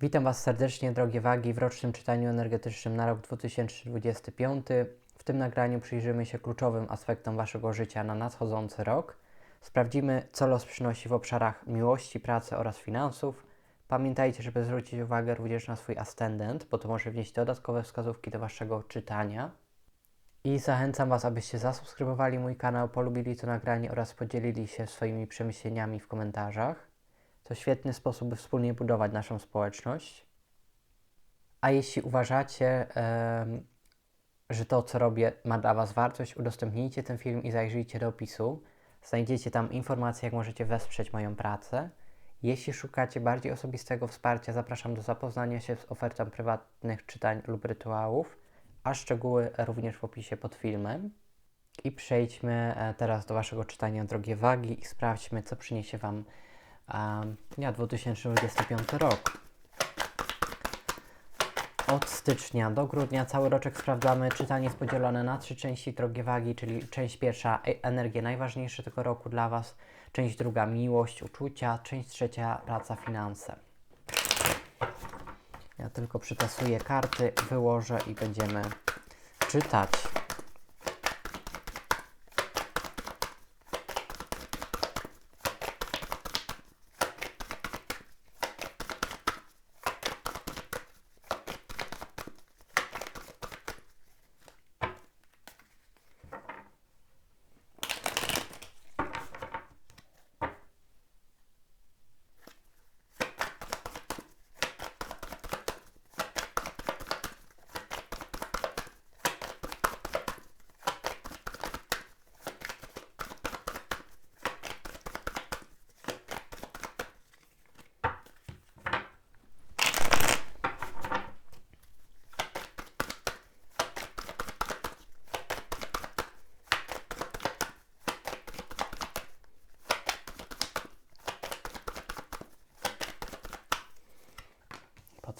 Witam Was serdecznie, drogie wagi, w rocznym czytaniu energetycznym na rok 2025. W tym nagraniu przyjrzymy się kluczowym aspektom Waszego życia na nadchodzący rok. Sprawdzimy, co los przynosi w obszarach miłości, pracy oraz finansów. Pamiętajcie, żeby zwrócić uwagę również na swój ascendent, bo to może wnieść dodatkowe wskazówki do Waszego czytania. I zachęcam Was, abyście zasubskrybowali mój kanał, polubili to nagranie oraz podzielili się swoimi przemyśleniami w komentarzach. To świetny sposób, by wspólnie budować naszą społeczność. A jeśli uważacie, że to, co robię, ma dla Was wartość, udostępnijcie ten film i zajrzyjcie do opisu. Znajdziecie tam informacje, jak możecie wesprzeć moją pracę. Jeśli szukacie bardziej osobistego wsparcia, zapraszam do zapoznania się z ofertą prywatnych czytań lub rytuałów, a szczegóły również w opisie pod filmem. I przejdźmy e, teraz do Waszego czytania, drogie wagi, i sprawdźmy, co przyniesie Wam dnia 2025 rok. Od stycznia do grudnia cały roczek sprawdzamy. Czytanie jest podzielone na trzy części drogie wagi, czyli część pierwsza e- energie najważniejsze tego roku dla Was, część druga miłość, uczucia, część trzecia praca, finanse. Ja tylko przytasuję karty, wyłożę i będziemy czytać.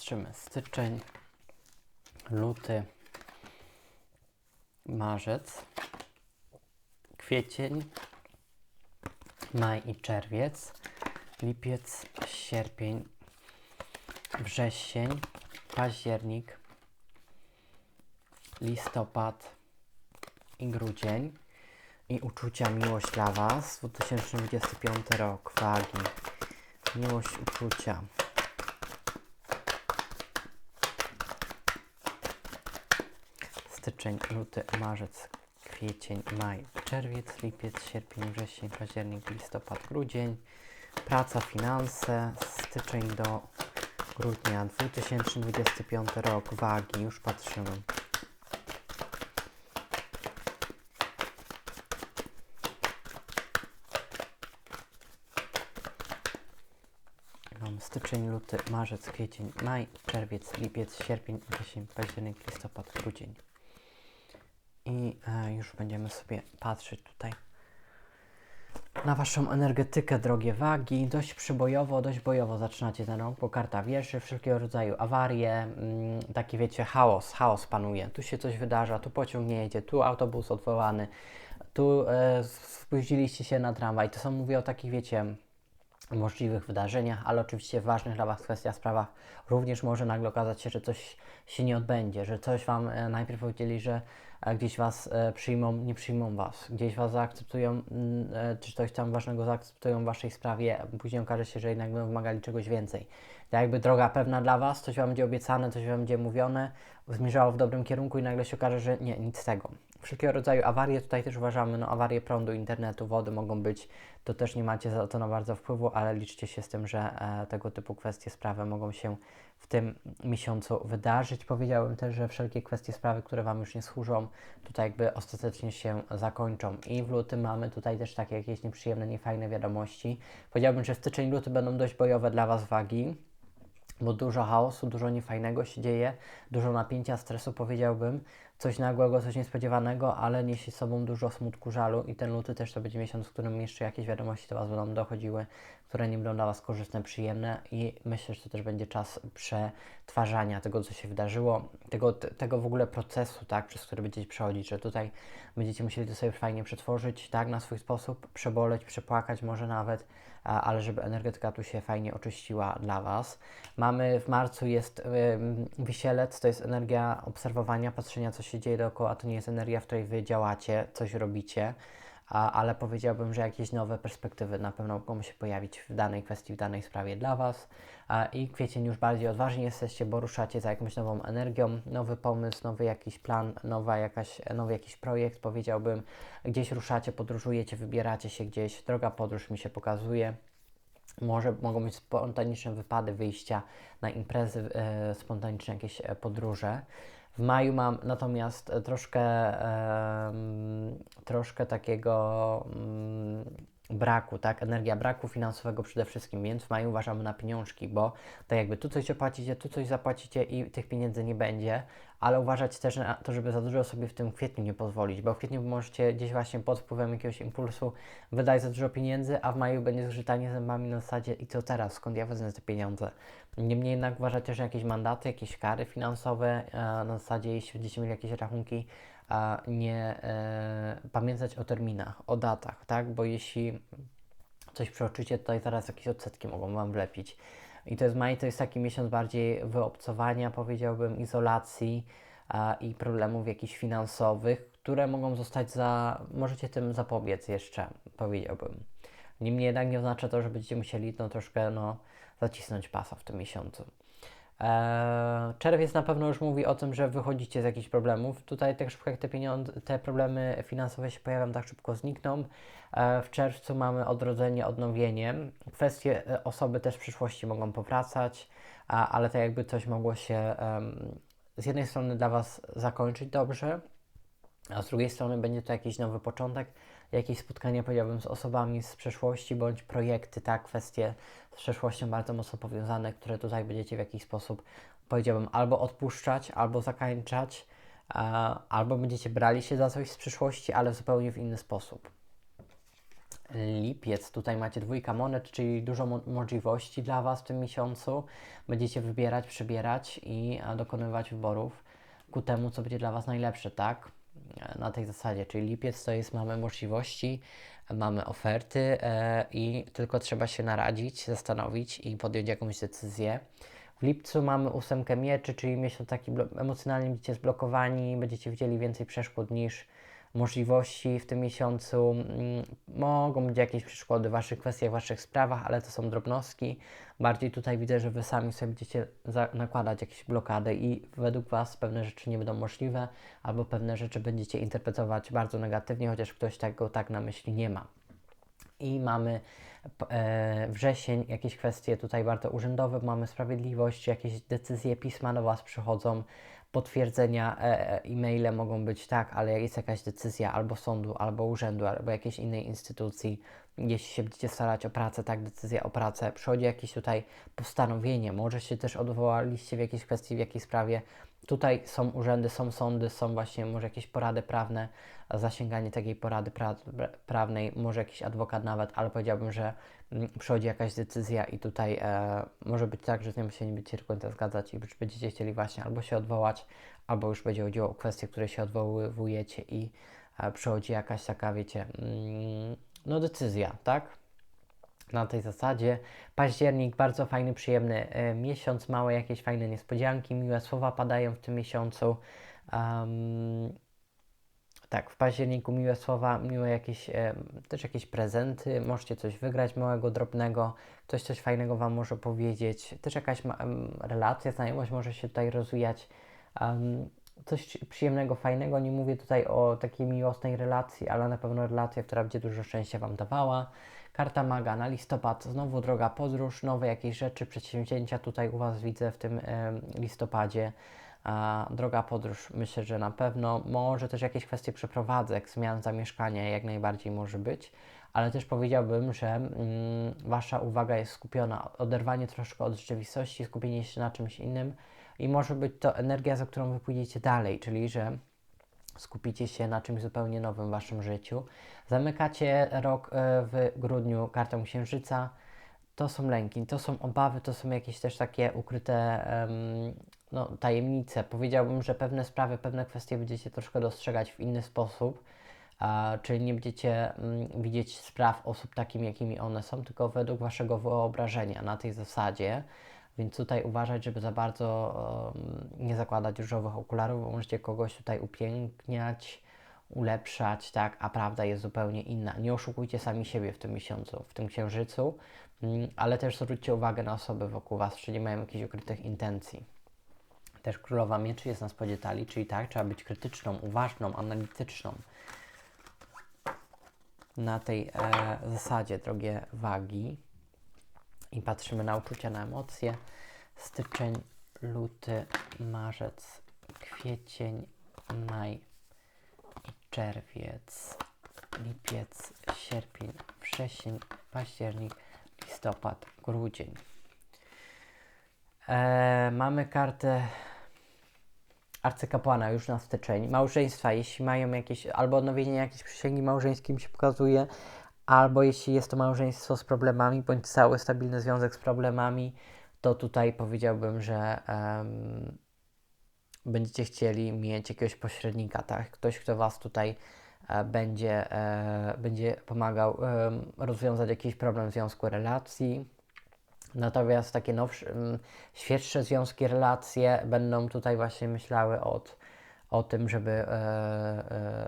Patrzymy. Styczeń, luty, marzec, kwiecień, maj i czerwiec, lipiec, sierpień, wrzesień, październik, listopad i grudzień. I uczucia, miłość dla Was. 2025 rok, wagi. Miłość, uczucia. Styczeń, luty, marzec, kwiecień, maj, czerwiec, lipiec, sierpień, wrzesień, październik, listopad, grudzień. Praca, finanse, styczeń do grudnia 2025 rok, wagi, już patrzymy. Styczeń, luty, marzec, kwiecień, maj, czerwiec, lipiec, sierpień, wrzesień, październik, listopad, grudzień. I e, już będziemy sobie patrzeć tutaj na Waszą energetykę, drogie wagi. Dość przybojowo, dość bojowo zaczynacie ten rok, bo karta wieży, wszelkiego rodzaju awarie, mm, taki wiecie, chaos, chaos panuje. Tu się coś wydarza, tu pociąg nie jedzie, tu autobus odwołany, tu e, spóźniliście się na tramwaj. To są, mówię o takich, wiecie, możliwych wydarzeniach, ale oczywiście ważnych dla Was kwestiach, sprawach również może nagle okazać się, że coś się nie odbędzie, że coś Wam e, najpierw powiedzieli, że gdzieś Was e, przyjmą, nie przyjmą Was, gdzieś Was zaakceptują, mm, e, czy coś tam ważnego zaakceptują w Waszej sprawie, później okaże się, że jednak będą wymagali czegoś więcej. To jakby droga pewna dla Was, coś Wam będzie obiecane, coś Wam będzie mówione, zmierzało w dobrym kierunku i nagle się okaże, że nie, nic z tego. Wszelkiego rodzaju awarie tutaj też uważamy, no awarie prądu, internetu, wody mogą być, to też nie macie za to na bardzo wpływu, ale liczcie się z tym, że e, tego typu kwestie, sprawy mogą się w tym miesiącu wydarzyć. Powiedziałbym też, że wszelkie kwestie, sprawy, które Wam już nie służą, tutaj jakby ostatecznie się zakończą. I w lutym mamy tutaj też takie jakieś nieprzyjemne, niefajne wiadomości. Powiedziałbym, że styczeń, luty będą dość bojowe dla Was wagi bo dużo chaosu, dużo niefajnego się dzieje, dużo napięcia, stresu powiedziałbym, coś nagłego, coś niespodziewanego, ale niesie z sobą dużo smutku, żalu i ten luty też to będzie miesiąc, w którym jeszcze jakieś wiadomości do Was będą dochodziły, które nie będą dla Was korzystne, przyjemne i myślę, że to też będzie czas przetwarzania tego, co się wydarzyło, tego, tego w ogóle procesu, tak, przez który będziecie przechodzić, że tutaj będziecie musieli to sobie fajnie przetworzyć, tak, na swój sposób, przeboleć, przepłakać może nawet, ale żeby energetyka tu się fajnie oczyściła dla Was. Mamy w marcu jest wisielec, to jest energia obserwowania, patrzenia, co się dzieje dookoła, to nie jest energia, w której Wy działacie, coś robicie, ale powiedziałbym, że jakieś nowe perspektywy na pewno mogą się pojawić w danej kwestii, w danej sprawie dla Was. I kwiecień już bardziej odważni jesteście, bo ruszacie za jakąś nową energią, nowy pomysł, nowy jakiś plan, nowa jakaś, nowy jakiś projekt, powiedziałbym. Gdzieś ruszacie, podróżujecie, wybieracie się gdzieś, droga podróż mi się pokazuje. Może mogą być spontaniczne wypady, wyjścia na imprezy, e, spontaniczne jakieś e, podróże. W maju mam natomiast troszkę, e, troszkę takiego mm, braku, tak? Energia braku finansowego przede wszystkim, więc w maju uważamy na pieniążki, bo tak jakby tu coś opłacicie, tu coś zapłacicie i tych pieniędzy nie będzie, ale uważać też na to, żeby za dużo sobie w tym kwietniu nie pozwolić, bo w kwietniu możecie gdzieś właśnie pod wpływem jakiegoś impulsu wydać za dużo pieniędzy, a w maju będzie zgrzytanie zębami na zasadzie i co teraz, skąd ja wezmę te pieniądze. Niemniej jednak uważacie, że jakieś mandaty, jakieś kary finansowe, e, na zasadzie jeśli będziecie mieli jakieś rachunki, a nie e, pamiętać o terminach, o datach, tak? Bo jeśli coś przeoczycie, tutaj zaraz jakieś odsetki mogą Wam wlepić. I to jest maj, to jest taki miesiąc bardziej wyobcowania, powiedziałbym, izolacji a, i problemów jakichś finansowych, które mogą zostać za, możecie tym zapobiec jeszcze, powiedziałbym. Niemniej jednak nie oznacza to, że będziecie musieli no, troszkę no, zacisnąć pasa w tym miesiącu. Eee, czerwiec na pewno już mówi o tym, że wychodzicie z jakichś problemów. Tutaj tak szybko jak te, pieniądze, te problemy finansowe się pojawią, tak szybko znikną. Eee, w czerwcu mamy odrodzenie, odnowienie. Kwestie e, osoby też w przyszłości mogą powracać, ale tak jakby coś mogło się z jednej strony dla Was zakończyć dobrze, a z drugiej strony będzie to jakiś nowy początek, jakieś spotkania, powiedziałbym, z osobami z przeszłości, bądź projekty, tak, kwestie z przeszłością bardzo mocno powiązane, które tutaj będziecie w jakiś sposób, powiedziałbym, albo odpuszczać, albo zakańczać, albo będziecie brali się za coś z przyszłości, ale zupełnie w inny sposób. Lipiec, tutaj macie dwójka monet, czyli dużo mo możliwości dla Was w tym miesiącu. Będziecie wybierać, przebierać i dokonywać wyborów ku temu, co będzie dla Was najlepsze, tak? Na tej zasadzie, czyli lipiec to jest mamy możliwości, mamy oferty e, i tylko trzeba się naradzić, zastanowić i podjąć jakąś decyzję. W lipcu mamy ósemkę mieczy, czyli miesiąc taki emocjonalnie będziecie zblokowani, będziecie widzieli więcej przeszkód niż możliwości w tym miesiącu. Mm, mogą być jakieś przeszkody w Waszych kwestiach, w Waszych sprawach, ale to są drobnostki. Bardziej tutaj widzę, że Wy sami sobie będziecie nakładać jakieś blokady i według Was pewne rzeczy nie będą możliwe, albo pewne rzeczy będziecie interpretować bardzo negatywnie, chociaż ktoś tego tak na myśli nie ma. I mamy e, wrzesień, jakieś kwestie tutaj bardzo urzędowe, mamy sprawiedliwość, jakieś decyzje, pisma do Was przychodzą, potwierdzenia e, e, e-maile mogą być tak, ale jest jakaś decyzja albo sądu, albo urzędu, albo jakiejś innej instytucji, jeśli się będziecie starać o pracę, tak, decyzja o pracę, przychodzi jakieś tutaj postanowienie, może się też odwołaliście w jakiejś kwestii, w jakiejś sprawie, tutaj są urzędy, są sądy, są właśnie może jakieś porady prawne, zasięganie takiej porady pra prawnej, może jakiś adwokat nawet, ale powiedziałbym, że mm, przychodzi jakaś decyzja i tutaj e, może być tak, że z nią się nie będziecie do zgadzać i będziecie chcieli właśnie albo się odwołać, albo już będzie chodziło o kwestie, które się odwołujecie i e, przychodzi jakaś taka, wiecie, mm, no decyzja, tak? Na tej zasadzie. Październik, bardzo fajny, przyjemny e, miesiąc, małe jakieś fajne niespodzianki, miłe słowa padają w tym miesiącu. Um, tak, w październiku miłe słowa, miłe jakieś, e, też jakieś prezenty, możecie coś wygrać małego, drobnego, ktoś coś fajnego Wam może powiedzieć, też jakaś relacja, znajomość może się tutaj rozwijać. Um, coś przyjemnego, fajnego. Nie mówię tutaj o takiej miłosnej relacji, ale na pewno relacja, która będzie dużo szczęścia Wam dawała. Karta maga na listopad, znowu droga podróż, nowe jakieś rzeczy, przedsięwzięcia tutaj u Was widzę w tym e, listopadzie. A droga podróż myślę, że na pewno. Może też jakieś kwestie przeprowadzek, zmian zamieszkania jak najbardziej może być, ale też powiedziałbym, że mm, Wasza uwaga jest skupiona, oderwanie troszkę od rzeczywistości, skupienie się na czymś innym, i może być to energia, za którą wy pójdziecie dalej, czyli że skupicie się na czymś zupełnie nowym w waszym życiu. Zamykacie rok e, w grudniu kartą księżyca. To są lęki, to są obawy, to są jakieś też takie ukryte no, tajemnice. Powiedziałbym, że pewne sprawy, pewne kwestie będziecie troszkę dostrzegać w inny sposób, czyli nie będziecie mm, widzieć spraw osób takimi, jakimi one są, tylko według waszego wyobrażenia na tej zasadzie. Więc tutaj uważać, żeby za bardzo em, nie zakładać różowych okularów, bo możecie kogoś tutaj upiękniać, ulepszać, tak, a prawda jest zupełnie inna. Nie oszukujcie sami siebie w tym miesiącu, w tym księżycu, mm, ale też zwróćcie uwagę na osoby wokół Was, czy nie mają jakichś ukrytych intencji. Też królowa mieczy jest na spodzie talii, czyli tak, trzeba być krytyczną, uważną, analityczną. Na tej e, zasadzie, drogie wagi. I patrzymy na uczucia, na emocje. Styczeń, luty, marzec, kwiecień, maj i czerwiec, lipiec, sierpień, wrzesień, październik, listopad, grudzień. E, mamy kartę arcykapłana już na styczeń. Małżeństwa, jeśli mają jakieś, albo odnowienie jakiejś przysięgi małżeńskiej mi się pokazuje, albo jeśli jest to małżeństwo z problemami, bądź cały stabilny związek z problemami, to tutaj powiedziałbym, że em, będziecie chcieli mieć jakiegoś pośrednika, tak? Ktoś, kto Was tutaj e, będzie, e, będzie pomagał em, rozwiązać jakiś problem w związku relacji. Natomiast takie nowsze, em, świeższe związki, relacje będą tutaj właśnie myślały od, o tym, żeby e,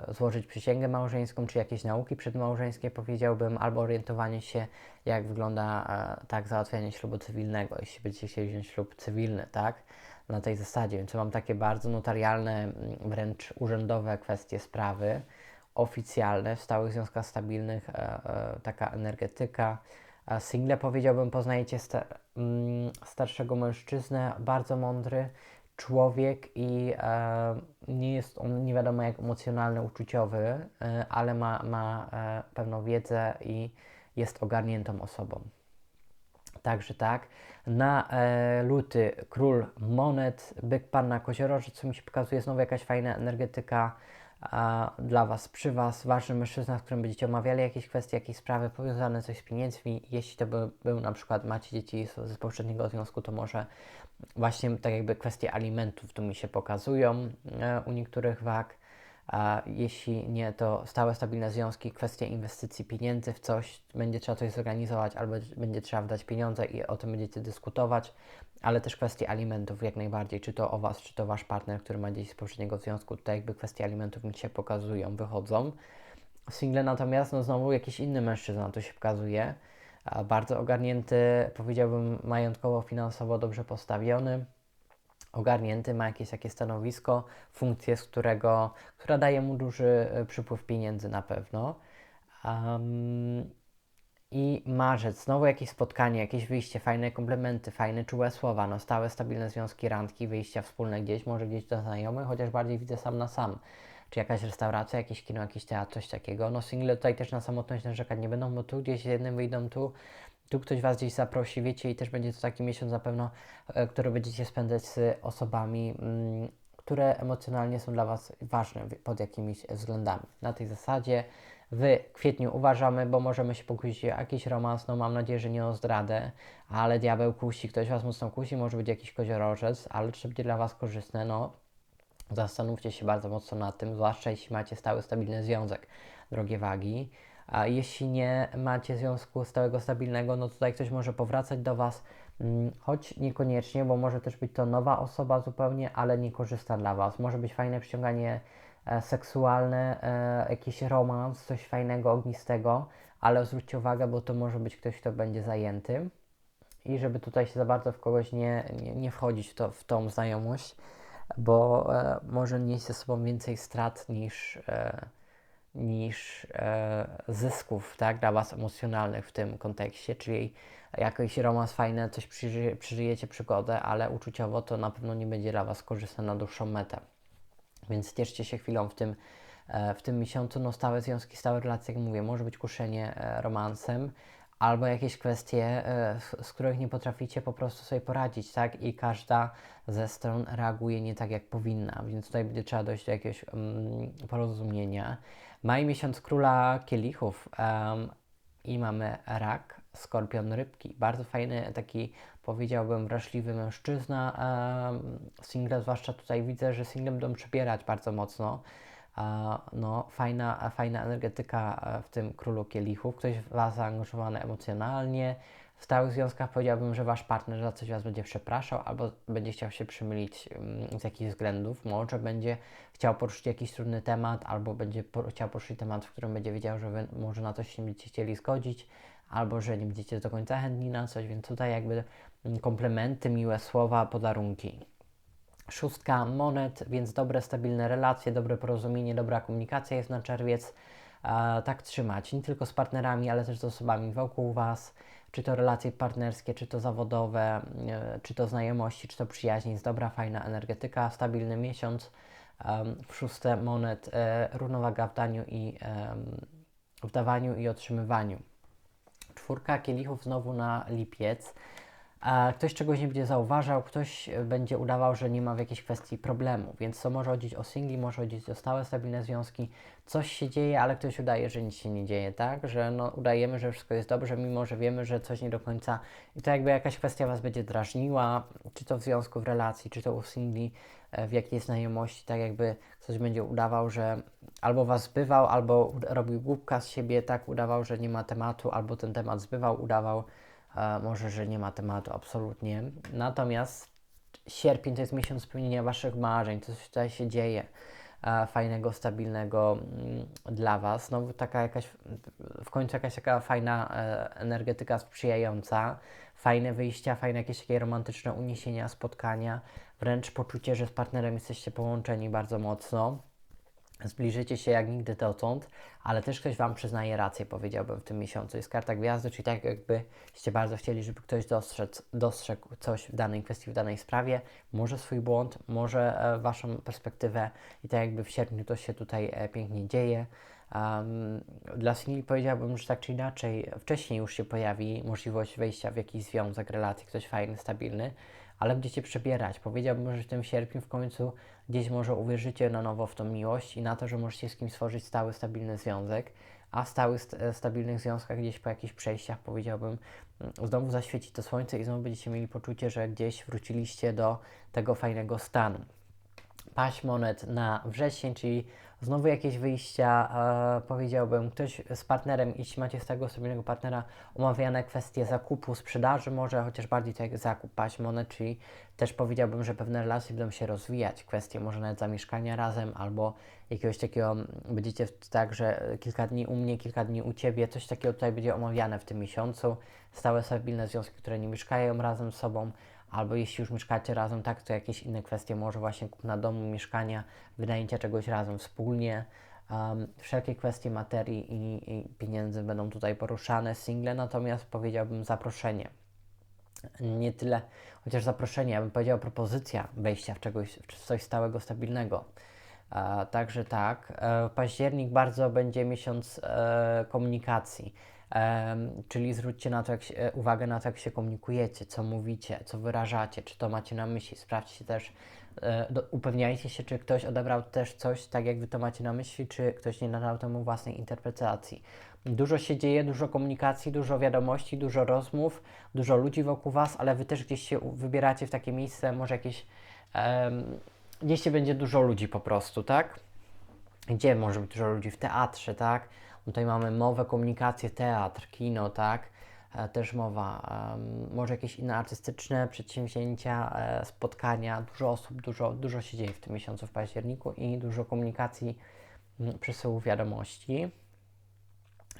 e, złożyć przysięgę małżeńską, czy jakieś nauki przedmałżeńskie powiedziałbym, albo orientowanie się, jak wygląda e, tak załatwianie ślubu cywilnego, jeśli będziecie chcieli wziąć ślub cywilny, tak? Na tej zasadzie, więc mam takie bardzo notarialne, m, wręcz urzędowe kwestie sprawy, oficjalne, w stałych związkach stabilnych, e, e, taka energetyka. A Single powiedziałbym, poznajecie mm, starszego mężczyznę, bardzo mądry człowiek i e, nie jest on nie wiadomo jak emocjonalny, uczuciowy, e, ale ma, ma e, pewną wiedzę i jest ogarniętą osobą. Także tak. Na e, luty król monet, byk panna koziorożec, co mi się pokazuje znowu jakaś fajna energetyka dla Was, przy Was, ważny mężczyzna, z którym będziecie omawiali jakieś kwestie, jakieś sprawy powiązane coś z pieniędzmi. Jeśli to by, był na przykład, macie dzieci z, z poprzedniego związku, to może właśnie tak jakby kwestie alimentów tu mi się pokazują e, u niektórych wag. A jeśli nie, to stałe, stabilne związki, kwestie inwestycji pieniędzy w coś, będzie trzeba coś zorganizować, albo będzie trzeba wdać pieniądze i o tym będziecie dyskutować, ale też kwestie alimentów jak najbardziej, czy to o Was, czy to Wasz partner, który ma dzieci z poprzedniego związku, tutaj jakby kwestie alimentów mi się pokazują, wychodzą. Single natomiast, no znowu jakiś inny mężczyzna tu się pokazuje, bardzo ogarnięty, powiedziałbym majątkowo, finansowo dobrze postawiony, ogarnięty, ma jakieś takie stanowisko, funkcję, z którego, która daje mu duży e, przypływ pieniędzy na pewno. Um, I marzec, znowu jakieś spotkanie, jakieś wyjście, fajne komplementy, fajne czułe słowa, no stałe, stabilne związki, randki, wyjścia wspólne gdzieś, może gdzieś do znajomych, chociaż bardziej widzę sam na sam. Czy jakaś restauracja, jakieś kino, jakiś teatr, coś takiego. No single tutaj też na samotność narzekać nie będą, bo tu gdzieś jednym wyjdą tu, tu ktoś Was gdzieś zaprosi, wiecie, i też będzie to taki miesiąc na pewno, e, który będziecie spędzać z osobami, mm, które emocjonalnie są dla Was ważne pod jakimiś względami. Na tej zasadzie w kwietniu uważamy, bo możemy się pokusić o jakiś romans, no mam nadzieję, że nie o zdradę, ale diabeł kusi, ktoś Was mocno kusi, może być jakiś koziorożec, ale czy będzie dla Was korzystne, no Zastanówcie się bardzo mocno nad tym, zwłaszcza jeśli macie stały, stabilny związek, drogie wagi. A jeśli nie macie związku stałego, stabilnego, no tutaj ktoś może powracać do Was, mm, choć niekoniecznie, bo może też być to nowa osoba zupełnie, ale niekorzystna dla Was. Może być fajne przyciąganie e, seksualne, e, jakiś romans, coś fajnego, ognistego, ale zwróćcie uwagę, bo to może być ktoś, kto będzie zajęty i żeby tutaj się za bardzo w kogoś nie, nie, nie wchodzić w, to, w tą znajomość, bo e, może nieść ze sobą więcej strat niż, e, niż e, zysków tak, dla Was emocjonalnych w tym kontekście, czyli jakiś romans fajny, coś przeży, przeżyjecie przygodę, ale uczuciowo to na pewno nie będzie dla Was korzystne na dłuższą metę. Więc cieszcie się chwilą w tym, e, w tym miesiącu. No stałe związki, stałe relacje, jak mówię, może być kuszenie e, romansem, albo jakieś kwestie, e, z, których nie potraficie po prostu sobie poradzić, tak? I każda ze stron reaguje nie tak, jak powinna, więc tutaj będzie trzeba dojść do jakiegoś um, porozumienia. Maj miesiąc króla kielichów um, i mamy rak, skorpion, rybki. Bardzo fajny, taki powiedziałbym wrażliwy mężczyzna. Um, single, zwłaszcza tutaj widzę, że single będą przebierać bardzo mocno no, fajna, fajna energetyka e, w tym królu kielichów. Ktoś w Was zaangażowany emocjonalnie. W stałych związkach powiedziałbym, że Wasz partner za coś Was będzie przepraszał albo będzie chciał się przymylić mm, z jakichś względów. Może będzie chciał poruszyć jakiś trudny temat albo będzie chciał poruszyć temat, w którym będzie wiedział, że Wy może na coś nie będziecie chcieli zgodzić albo że nie będziecie do końca chętni na coś, więc tutaj jakby mm, komplementy, miłe słowa, podarunki. Szóstka monet, więc dobre, stabilne relacje, dobre porozumienie, dobra komunikacja jest na czerwiec. E, tak trzymać, nie tylko z partnerami, ale też z osobami wokół Was, czy to relacje partnerskie, czy to zawodowe, e, czy to znajomości, czy to przyjaźń. Jest dobra, fajna energetyka, stabilny miesiąc. E, w szóste monet, e, równowaga w daniu i w dawaniu i otrzymywaniu. Czwórka kielichów znowu na lipiec a ktoś czegoś nie będzie zauważał, ktoś e, będzie udawał, że nie ma w jakiejś kwestii problemu, więc to może chodzić o singli, może chodzić o stałe, stabilne związki, coś się dzieje, ale ktoś udaje, że nic się nie dzieje, tak, że no, udajemy, że wszystko jest dobrze, mimo że wiemy, że coś nie do końca. I to jakby jakaś kwestia Was będzie drażniła, czy to w związku, w relacji, czy to u singli, e, w jakiejś znajomości, tak jakby ktoś będzie udawał, że albo Was zbywał, albo robił głupka z siebie, tak, udawał, że nie ma tematu, albo ten temat zbywał, udawał, może, że nie ma tematu absolutnie. Natomiast sierpień to jest miesiąc spełnienia Waszych marzeń, coś tutaj się dzieje fajnego, stabilnego mm, dla Was. No taka jakaś, w końcu jakaś taka fajna e, energetyka sprzyjająca, fajne wyjścia, fajne jakieś takie romantyczne uniesienia, spotkania, wręcz poczucie, że z partnerem jesteście połączeni bardzo mocno zbliżycie się jak nigdy dotąd, ale też ktoś Wam przyznaje rację, powiedziałbym, w tym miesiącu. Jest karta gwiazdy, czyli tak jakbyście bardzo chcieli, żeby ktoś dostrzegł, dostrzegł coś w danej kwestii, w danej sprawie, może swój błąd, może e, Waszą perspektywę i tak jakby w sierpniu to się tutaj e, pięknie dzieje. Um, dla singli powiedziałbym, że tak czy inaczej wcześniej już się pojawi możliwość wejścia w jakiś związek, relacji, ktoś fajny, stabilny, ale będziecie przebierać. Powiedziałbym, że w tym sierpniu w końcu gdzieś może uwierzycie na nowo w tą miłość i na to, że możecie z kimś stworzyć stały, stabilny związek, a w stałych, st stabilnych związkach gdzieś po jakichś przejściach, powiedziałbym, mm, znowu zaświeci to słońce i znowu będziecie mieli poczucie, że gdzieś wróciliście do tego fajnego stanu. Paść monet na wrzesień, czyli znowu jakieś wyjścia, e, powiedziałbym, ktoś z partnerem, jeśli macie z tego stabilnego partnera, omawiane kwestie zakupu, sprzedaży, może chociaż bardziej to jak zakup paść monet, czyli też powiedziałbym, że pewne relacje będą się rozwijać, kwestie może nawet zamieszkania razem, albo jakiegoś takiego, będziecie tak, że kilka dni u mnie, kilka dni u Ciebie, coś takiego tutaj będzie omawiane w tym miesiącu, stałe, stabilne związki, które nie mieszkają razem z sobą, albo jeśli już mieszkacie razem, tak, to jakieś inne kwestie, może właśnie kupna domu, mieszkania, wynajęcia czegoś razem wspólnie. Um, wszelkie kwestie materii i, i, pieniędzy będą tutaj poruszane, single, natomiast powiedziałbym zaproszenie. Nie tyle, chociaż zaproszenie, ja bym powiedział propozycja wejścia w, czegoś, w coś stałego, stabilnego. E, także tak, e, październik bardzo będzie miesiąc e, komunikacji czyli zwróćcie na to, jak się, uwagę na to, jak się komunikujecie, co mówicie, co wyrażacie, czy to macie na myśli. Sprawdźcie też, e, do, upewniajcie się, czy ktoś odebrał też coś tak, jak wy to macie na myśli, czy ktoś nie nadał temu własnej interpretacji. Dużo się dzieje, dużo komunikacji, dużo wiadomości, dużo rozmów, dużo ludzi wokół Was, ale Wy też gdzieś się wybieracie w takie miejsce, może jakieś, um, gdzieś się będzie dużo ludzi po prostu, tak? Gdzie może być dużo ludzi? W teatrze, tak? Tutaj mamy mowę, komunikację, teatr, kino, tak? E, też mowa, może jakieś inne artystyczne przedsięwzięcia, e, spotkania, dużo osób, dużo, dużo się dzieje w tym miesiącu w październiku i dużo komunikacji, przesyłów wiadomości.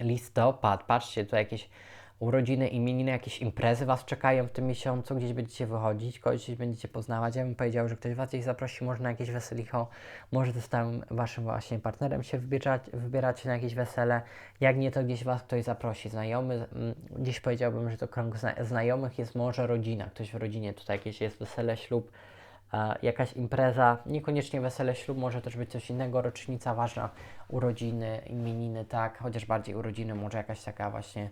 Listopad, patrzcie, tu jakieś urodziny, imieniny, jakieś imprezy Was czekają w tym miesiącu, gdzieś będziecie wychodzić, kogoś gdzieś będziecie poznawać. Ja bym powiedział, że ktoś Was gdzieś zaprosi, może na jakieś weselicho, może ze stałym Waszym właśnie partnerem się wybierać, wybieracie na jakieś wesele. Jak nie, to gdzieś Was ktoś zaprosi, znajomy. Mm, gdzieś powiedziałbym, że to krąg zna znajomych jest może rodzina, ktoś w rodzinie, tutaj jakieś jest wesele, ślub, jakaś impreza, niekoniecznie wesele, ślub, może też być coś innego, rocznica ważna, urodziny, imieniny, tak, chociaż bardziej urodziny, może jakaś taka właśnie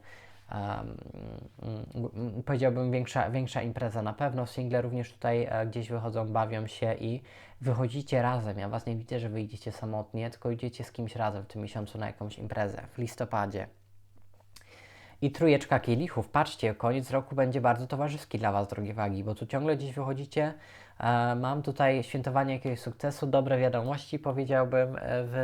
um, powiedziałbym większa, większa impreza na pewno. Single również tutaj e, gdzieś wychodzą, bawią się i wychodzicie razem. Ja Was nie widzę, że wyjdziecie samotnie, tylko idziecie z kimś razem w tym miesiącu na jakąś imprezę w listopadzie. I trójeczka kielichów. Patrzcie, koniec roku będzie bardzo towarzyski dla Was, drogie wagi, bo tu ciągle gdzieś wychodzicie. E, mam tutaj świętowanie jakiegoś sukcesu, dobre wiadomości, powiedziałbym, e, w,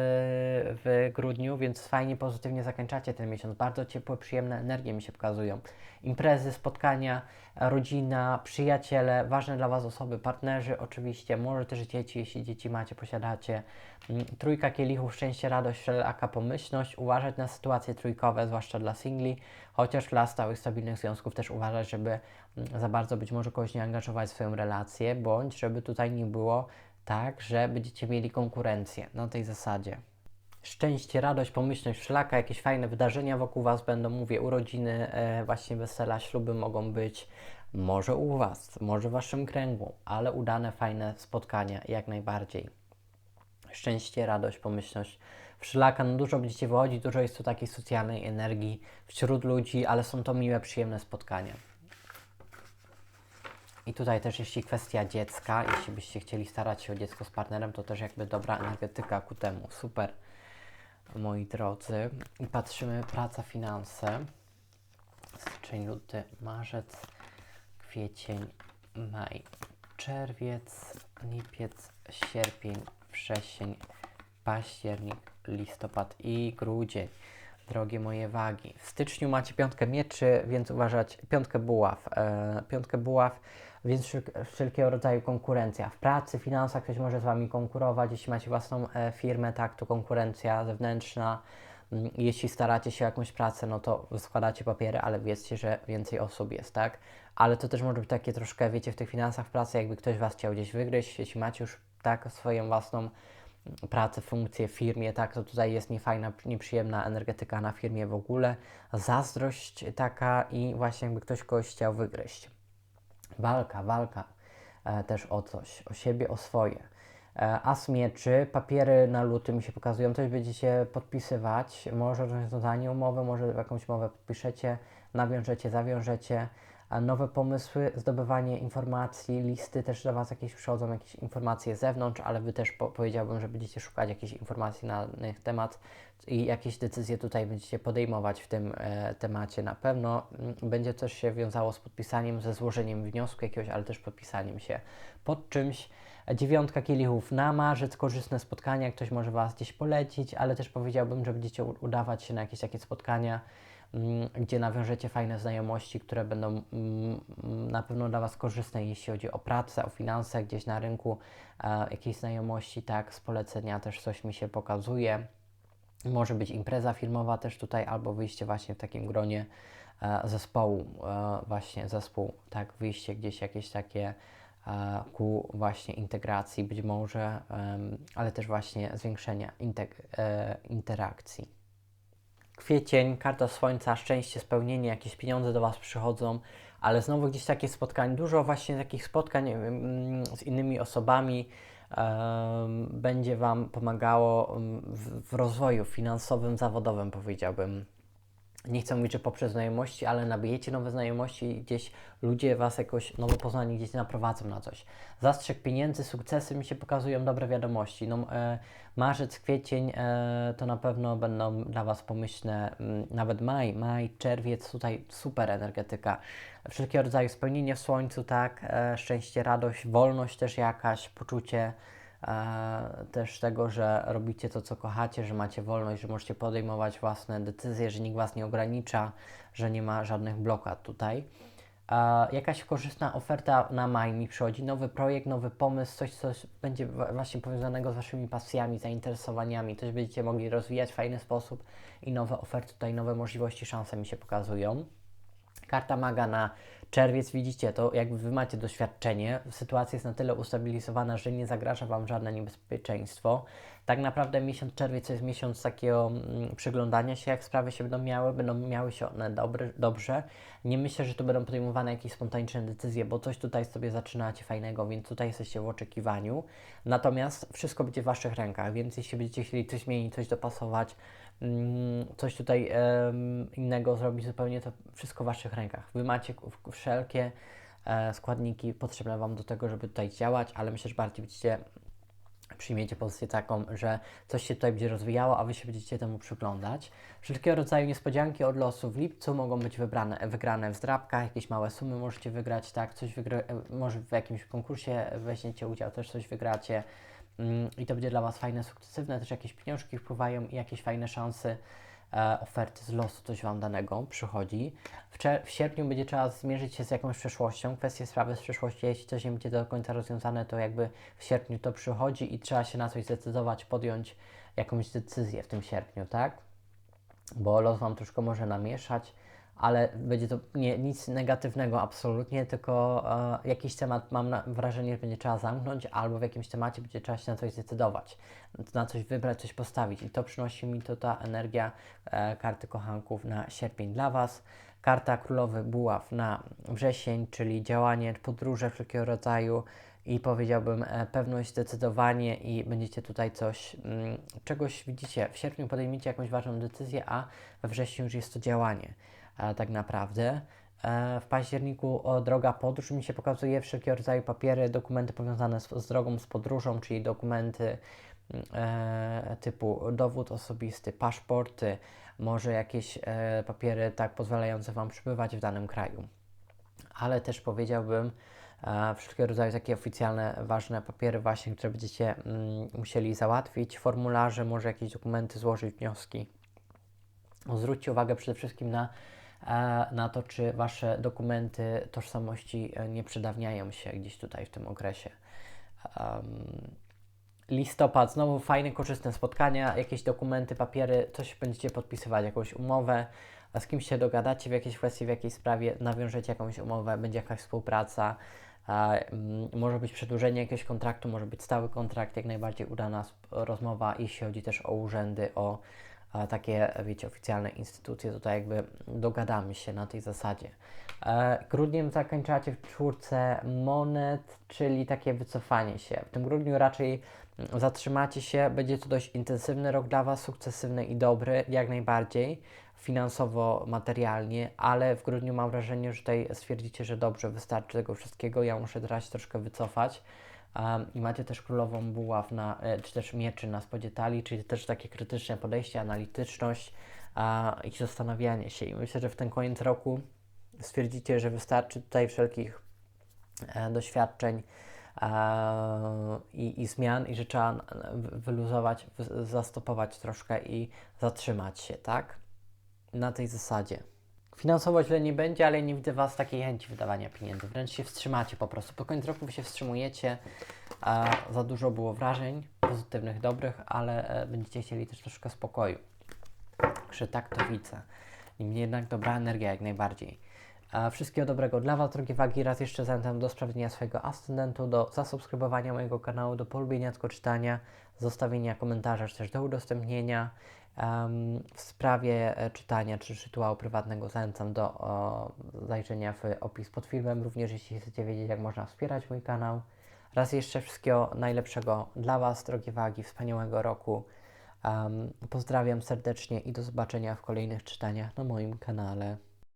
w grudniu, więc fajnie, pozytywnie zakończacie ten miesiąc. Bardzo ciepłe, przyjemne energie mi się pokazują. Imprezy, spotkania, rodzina, przyjaciele, ważne dla Was osoby, partnerzy oczywiście, może też dzieci, jeśli dzieci macie, posiadacie. Mm, Trójka kielichów, szczęście, radość, wszelaka pomyślność, uważać na sytuacje trójkowe, zwłaszcza dla singli, chociaż dla stałych, stabilnych związków też uważać, żeby mm, za bardzo być może kogoś nie angażować w swoją relację, bądź żeby tutaj nie było tak, że będziecie mieli konkurencję na tej zasadzie szczęście, radość, pomyślność wszelaka, jakieś fajne wydarzenia wokół Was będą, mówię, urodziny, e, właśnie wesela, śluby mogą być, może u Was, może w Waszym kręgu, ale udane, fajne spotkania jak najbardziej. Szczęście, radość, pomyślność wszelaka, no dużo będziecie wychodzić, dużo jest tu takiej socjalnej energii wśród ludzi, ale są to miłe, przyjemne spotkania. I tutaj też jeśli kwestia dziecka, jeśli byście chcieli starać się o dziecko z partnerem, to też jakby dobra energetyka ku temu. Super moi drodzy. I patrzymy praca, finanse. Styczeń, luty, marzec, kwiecień, maj, czerwiec, lipiec, sierpień, wrzesień, październik, listopad i grudzień. Drogie moje wagi. W styczniu macie piątkę mieczy, więc uważać piątkę buław. E, piątkę buław więc wszelkiego rodzaju konkurencja. W pracy, finansach ktoś może z Wami konkurować, jeśli macie własną e, firmę, tak, to konkurencja zewnętrzna. Mm, jeśli staracie się o jakąś pracę, no to składacie papiery, ale wiedzcie, że więcej osób jest, tak? Ale to też może być takie troszkę, wiecie, w tych finansach w pracy, jakby ktoś Was chciał gdzieś wygryźć, jeśli macie już tak swoją własną pracę, funkcję w firmie, tak, to tutaj jest niefajna, nieprzyjemna energetyka na firmie w ogóle, zazdrość taka i właśnie jakby ktoś kogoś chciał wygryźć. Walka, walka e, też o coś, o siebie, o swoje. E, as mieczy, papiery na luty mi się pokazują, coś będziecie podpisywać, może rozwiązanie umowy, może jakąś umowę podpiszecie, nawiążecie, zawiążecie, nowe pomysły, zdobywanie informacji, listy też do Was jakieś przychodzą, jakieś informacje z zewnątrz, ale Wy też po powiedziałbym, że będziecie szukać jakichś informacji na ich temat i jakieś decyzje tutaj będziecie podejmować w tym e, temacie na pewno. Mm, będzie też się wiązało z podpisaniem, ze złożeniem wniosku jakiegoś, ale też podpisaniem się pod czymś. Dziewiątka kielichów na marzec, korzystne spotkania, ktoś może Was gdzieś polecić, ale też powiedziałbym, że będziecie udawać się na jakieś takie spotkania, gdzie nawiążecie fajne znajomości, które będą mm, na pewno dla Was korzystne, jeśli chodzi o pracę, o finanse, gdzieś na rynku, jakieś znajomości, tak, z polecenia też coś mi się pokazuje. Może być impreza filmowa też tutaj, albo wyjście właśnie w takim gronie e, zespołu, e, właśnie zespół, tak, wyjście gdzieś jakieś takie e, ku właśnie integracji być może, ale też właśnie zwiększenia interakcji kwiecień, karta słońca, szczęście, spełnienie, jakieś pieniądze do Was przychodzą, ale znowu gdzieś takie spotkań, dużo właśnie takich spotkań mm, z innymi osobami będzie Wam pomagało w, w rozwoju finansowym, zawodowym, powiedziałbym nie chcę mówić, że poprzez znajomości, ale nabijecie nowe znajomości i gdzieś ludzie Was jakoś nowo poznani gdzieś naprowadzą na coś. Zastrzyk pieniędzy, sukcesy mi się pokazują dobre wiadomości. No, e, marzec, kwiecień e, to na pewno będą dla Was pomyślne, mm, nawet maj, maj, czerwiec, tutaj super energetyka. Wszelkiego rodzaju spełnienie w słońcu, tak, e, szczęście, radość, wolność też jakaś, poczucie e, też tego, że robicie to, co kochacie, że macie wolność, że możecie podejmować własne decyzje, że nikt Was nie ogranicza, że nie ma żadnych blokad tutaj. E, jakaś korzystna oferta na maj mi przychodzi, nowy projekt, nowy pomysł, coś, co będzie właśnie powiązanego z Waszymi pasjami, zainteresowaniami, coś będziecie mogli rozwijać w fajny sposób i nowe oferty, tutaj nowe możliwości, szanse mi się pokazują. Karta maga na czerwiec, widzicie to, jakby Wy macie doświadczenie, sytuacja jest na tyle ustabilizowana, że nie zagraża Wam żadne niebezpieczeństwo. Tak naprawdę miesiąc czerwiec to jest miesiąc takiego mm, przyglądania się, jak sprawy się będą miały, będą miały się one dobrze. Nie myślę, że tu będą podejmowane jakieś spontaniczne decyzje, bo coś tutaj sobie zaczynacie fajnego, więc tutaj jesteście w oczekiwaniu. Natomiast wszystko będzie w Waszych rękach, więc jeśli będziecie chcieli coś zmienić, coś dopasować, coś tutaj innego zrobić zupełnie, to wszystko w Waszych rękach. Wy macie wszelkie e, składniki potrzebne Wam do tego, żeby tutaj działać, ale myślę, że bardziej będziecie przyjmiecie pozycję taką, że coś się tutaj będzie rozwijało, a Wy się będziecie temu przyglądać. Wszelkiego rodzaju niespodzianki od losu w lipcu mogą być wybrane, wygrane w zdrabkach, jakieś małe sumy możecie wygrać, tak, coś wygra, e, może w jakimś konkursie weźmiecie udział, też coś wygracie mm, i to będzie dla Was fajne, sukcesywne, też jakieś pieniążki wpływają i jakieś fajne szanse, e, oferty z losu, coś Wam danego przychodzi. W, w sierpniu będzie trzeba zmierzyć się z jakąś przeszłością, kwestie sprawy z przeszłości, jeśli coś nie będzie do końca rozwiązane, to jakby w sierpniu to przychodzi i trzeba się na coś zdecydować, podjąć jakąś decyzję w tym sierpniu, tak? Bo los Wam troszkę może namieszać, ale będzie to nie, nic negatywnego absolutnie, tylko e, jakiś temat mam na, wrażenie, że będzie trzeba zamknąć, albo w jakimś temacie będzie trzeba się na coś zdecydować, na coś wybrać, coś postawić. I to przynosi mi to ta energia e, karty kochanków na sierpień dla Was. Karta królowy buław na wrzesień, czyli działanie, podróże wszelkiego rodzaju i powiedziałbym e, pewność, zdecydowanie i będziecie tutaj coś, mm, czegoś widzicie. W sierpniu podejmiecie jakąś ważną decyzję, a we wrześniu już jest to działanie tak naprawdę. E, w październiku droga podróż mi się pokazuje wszelkiego rodzaju papiery, dokumenty powiązane z, z drogą, z podróżą, czyli dokumenty mm, e, typu dowód osobisty, paszporty, może jakieś e, papiery tak pozwalające Wam przebywać w danym kraju. Ale też powiedziałbym, e, wszelkiego rodzaju takie oficjalne, ważne papiery właśnie, które będziecie mm, musieli załatwić, formularze, może jakieś dokumenty, złożyć wnioski. Zwróćcie uwagę przede wszystkim na, e, na to, czy Wasze dokumenty tożsamości e, nie przedawniają się gdzieś tutaj w tym okresie. Em, listopad, znowu fajne, korzystne spotkania, jakieś dokumenty, papiery, coś będziecie podpisywać, jakąś umowę, z kimś się dogadacie w jakiejś kwestii, w jakiejś sprawie, nawiążecie jakąś umowę, będzie jakaś współpraca, mm, może być przedłużenie jakiegoś kontraktu, może być stały kontrakt, jak najbardziej udana rozmowa, jeśli chodzi też o urzędy, o takie, wiecie, oficjalne instytucje, tutaj jakby dogadamy się na tej zasadzie. E, grudniem zakończacie w czwórce monet, czyli takie wycofanie się. W tym grudniu raczej zatrzymacie się, będzie to dość intensywny rok dla Was, sukcesywny i dobry, jak najbardziej, finansowo, materialnie, ale w grudniu mam wrażenie, że tutaj stwierdzicie, że dobrze, wystarczy tego wszystkiego, ja muszę teraz troszkę wycofać. Um, I macie też królową buław, na, e, czy też mieczy na spodzie talii, czyli też takie krytyczne podejście, analityczność i zastanawianie się. I myślę, że w ten koniec roku stwierdzicie, że wystarczy tutaj wszelkich e, doświadczeń e, i, i zmian i że trzeba e, wy- wyluzować, wy- zastopować troszkę i zatrzymać się, tak? Na tej zasadzie. Finansowo źle nie będzie, ale nie widzę Was takiej chęci wydawania pieniędzy. Wręcz się wstrzymacie po prostu. Po końcu roku Wy się wstrzymujecie. A za dużo było wrażeń pozytywnych, dobrych, ale e, będziecie chcieli też troszkę spokoju. Także tak to widzę. Niemniej jednak dobra energia jak najbardziej. Wszystkiego dobrego dla Was, drogie wagi. Raz jeszcze zachęcam do sprawdzenia swojego ascendentu, do zasubskrybowania mojego kanału, do polubienia, do czytania, zostawienia komentarza, czy też do udostępnienia. W sprawie e, czytania czy rytuału prywatnego zachęcam do zajrzenia w opis pod filmem, również jeśli chcecie wiedzieć, jak można wspierać mój kanał. Raz jeszcze wszystkiego najlepszego dla Was, drogie wagi, wspaniałego roku. Em, pozdrawiam serdecznie i do zobaczenia w kolejnych czytaniach na moim kanale.